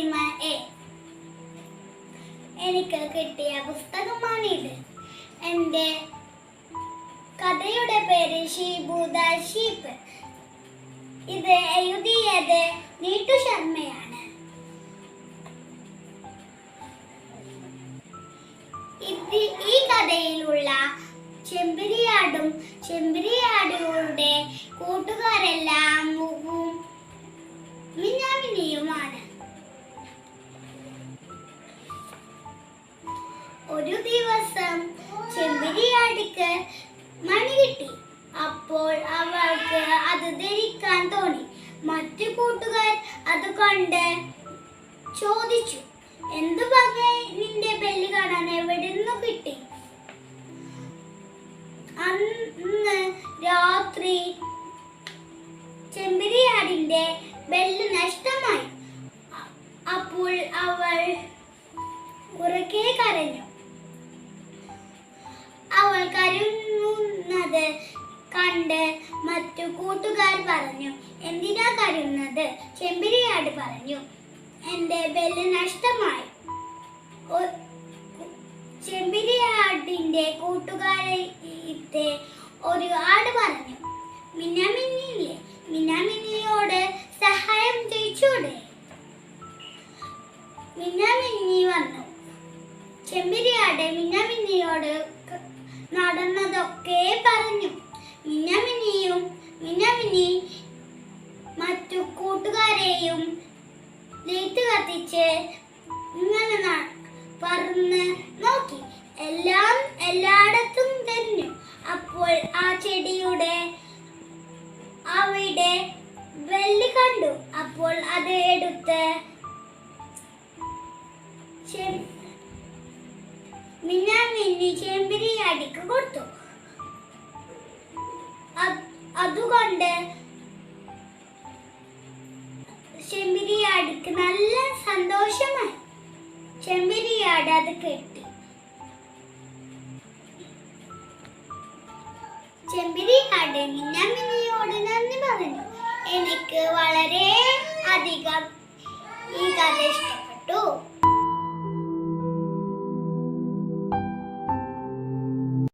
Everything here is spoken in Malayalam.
ഭീമയെ എനിക്ക് കിട്ടിയ പുസ്തകമാണിത് എന്റെ കഥയുടെ പേര് ഷീബൂത ഷീപ്പ് ഇത് എഴുതിയത് നീട്ടു ശർമ്മയാണ്. ഇത് ഈ കഥയിലുള്ള ചെമ്പിരിയാടും ചെമ്പിരിയാടുകളുടെ ഒരു ദിവസം ചെമ്പരിയാടിക്ക് മണി കിട്ടി. അപ്പോൾ അവൾക്ക് അത് ധരിക്കാൻ തോന്നി. മറ്റു കൂട്ടുകാർ അത് കണ്ട് ചോദിച്ചു എന്തു ഭംഗി നിന്റെ ബെല്ല് കാണാൻ എവിടെ കിട്ടി? അന്ന് രാത്രി ചെമ്പിരിയാടിന്റെ ബെല്ല് നഷ്ടമായി. അപ്പോൾ അവൾ ഉറക്കെ കരഞ്ഞു. അവൾ കരയുന്നത് കണ്ട് മറ്റു കൂട്ടുകാർ പറഞ്ഞു എന്തിനാ കരുന്നത് ചെമ്പിരിയാട് പറഞ്ഞു എന്റെ ബെല്ല് നഷ്ടമായി. ചെമ്പിരിയാടിന്റെ കൂട്ടുകാരത്തെ കൂട്ടുകാരെ ഒരു ആട് പറഞ്ഞു മിന്നാമിന്നിയില്ലേ മിന്നാമിന്നിയോട് സഹായം ചോദിച്ചൂടെ? മിന്നാമിന്നി വന്നു. ചെമ്പിരിയാട് മിന്നാമിന്നിയോട് കത്തിച്ച് ഇങ്ങനെ പറന്ന് നോക്കി. എല്ലാം എല്ലായിടത്തും തെരഞ്ഞു. അപ്പോൾ ആ ചെടിയുടെ അവിടെ വെള്ളി കണ്ടു. അപ്പോൾ അത് എടുത്ത് മിന്നാമിന്നി ചെമ്പിരി അടിക്ക് കൊടുത്തു. അതുകൊണ്ട് ചെമ്പിരി അടിക്ക് നല്ല സന്തോഷമായി ചെമ്പിരിയാടാതെ കെട്ടി. ചെമ്പിരിയാട് മിന്നാമിനിയോട് നന്ദി പറഞ്ഞു എനിക്ക് വളരെ അധികം ഈ കഥ ഇഷ്ടം